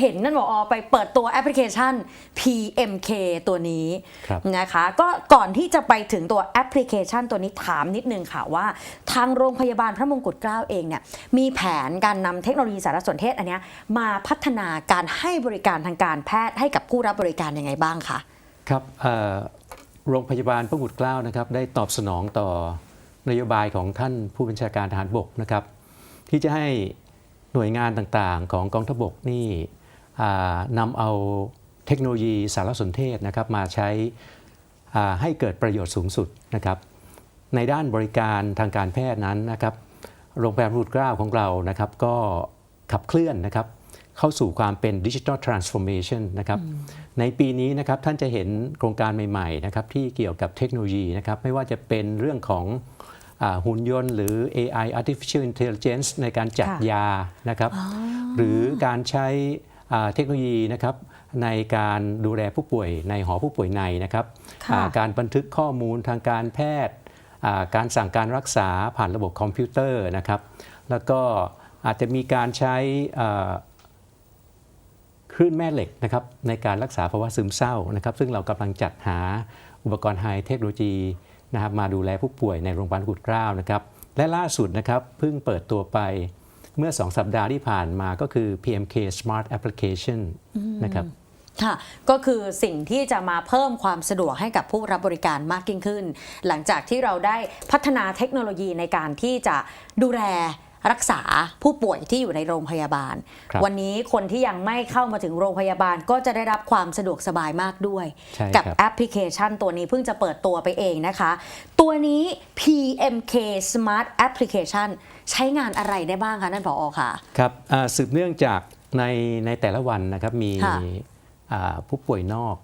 เห็นนั่นบอกอไปเปิดตัวแอปพลิเคชัน PMK ตัวนี้ครับนะคะ ก็ก่อนที่จะไปถึงตัวแอปพลิเคชันตัวนี้ถามนิดนึงค่ะว่า ทางโรงพยาบาลพระมงกุฎเกล้าเองเนี่ยมีแผนการนำเทคโนโลยีสารสนเทศอันเนี้ยมาพัฒนาการให้บริการทางการแพทย์ให้กับผู้รับบริการยังไงบ้างคะครับเอ่อโรงพยาบาลพระบุตรเกล้านะครับได้ตอบสนองต่อนโยบายของท่านผู้บัญชาการทหารบกนะครับที่จะให้ หน่วยงานต่างๆ ของกองทัพบกนี่อ่านำเอาเทคโนโลยีสารสนเทศนะครับมาใช้อ่าให้เกิดประโยชน์สูงสุดนะครับ ในด้านบริการทางการแพทย์นั้นนะครับ โรงพยาบาลพระบุตรเกล้าของเรานะครับ ก็ขับเคลื่อนนะครับเข้าสู่ความเป็นดิจิทัลทรานส์ฟอร์เมชันนะครับในปีนี้นะครับท่านจะเห็นโครงการใหม่ๆนะครับที่เกี่ยวกับเทคโนโลยีนะครับไม่ว่าจะเป็นเรื่องของอา หุ่นยนต์หรือ AI artificial intelligence ในการจัดค่ะยานะครับ หรือการใช้อ่าเทคโนโลยีนะครับในการดูแลผู้ป่วยในหอผู้ป่วยในนะครับค่ะอ่าการบันทึกข้อมูลทางการแพทย์อ่าการสั่งการรักษาผ่านระบบคอมพิวเตอร์นะครับ แล้วก็อาจจะมีการใช้อ่าคลื่นแม่เหล็กนะครับในการรักษาภาวะซึมเศร้านะครับ ซึ่งเรากำลังจัดหาอุปกรณ์ไฮเทคโนโลยี นะครับมาดูแลผู้ป่วยในโรงพยาบาลกุฎเกล้านะครับและล่าสุดนะครับเพิ่งเปิดตัวไปเมื่อ 2 สัปดาห์ที่ผ่านมาก็คือ PMK Smart Application นะครับค่ะ ก็คือสิ่งที่จะมาเพิ่มความสะดวกให้กับผู้รับบริการมากยิ่งขึ้น หลังจากที่เราได้พัฒนาเทคโนโลยีในการที่จะดูแล รักษาผู้ป่วยที่อยู่ในโรงพยาบาลครับวันนี้คนที่ยังไม่เข้ามาถึงโรงพยาบาลก็จะได้รับความสะดวกสบายมากด้วยใช่กัครับแอปพลิเคชันตัวนี้เพิ่งจะเปิดตัวไปเองนะคะ ตัวนี้ PMK Smart Application ใช้งานอะไรได้บ้างคะนั่นผออค่ะครับอ่าสืบเนื่องจากในในแต่ละวันนะครับมีค่ะอ่าผู้ป่วยนอก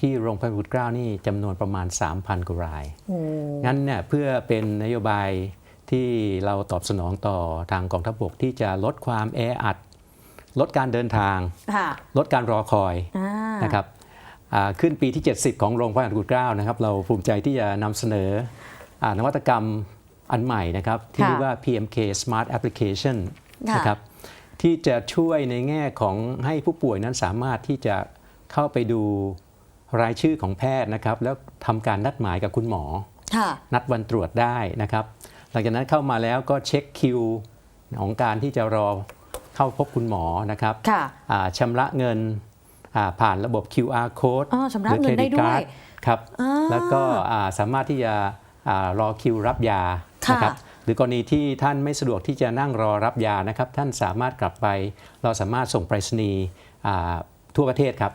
ที่โรงพยาบาลกุฎเกล้านี่จำนวนประมาณ 3,000กว่ารายโอ้งั้นเนี่ยเพื่อเป็นนโยบาย ที่เราตอบสนองต่อทางกองทัพบกที่จะลดความแออัด ลดการเดินทางค่ะลดการรอคอยอ่านะครับอ่าขึ้นปีที่ 70 ของโรงพยาบาลกุฎเกล้านะครับ เราภูมิใจที่จะนำเสนออานวัตกรรมอันใหม่นะครับ ที่ค่ะเรียกว่า PMK Smart Application ค่ะนะครับที่จะช่วยในแง่ของให้ผู้ป่วยนั้นสามารถที่จะเข้าไปดูรายชื่อของแพทย์นะครับ แล้วทำการนัดหมายกับคุณหมอค่ะนัดวันตรวจได้นะครับ หลังจากนั้นเข้ามาแล้วก็เช็คคิวของการที่จะรอเข้าพบคุณหมอนะครับค่ะอ่าชำระเงินอ่าผ่านระบบ QR code อ๋อชำระหรือเงินได้ด้วยเครดิตการ์ครับอ่าแล้วก็อ่าสามารถที่จะอารอคิวรับยาค่ะนะครับหรือกรณีที่ท่านไม่สะดวกที่จะนั่งรอรับยานะครับ ท่านสามารถกลับไป เราสามารถส่งไปรษณีย์อ่าทั่วประเทศครับ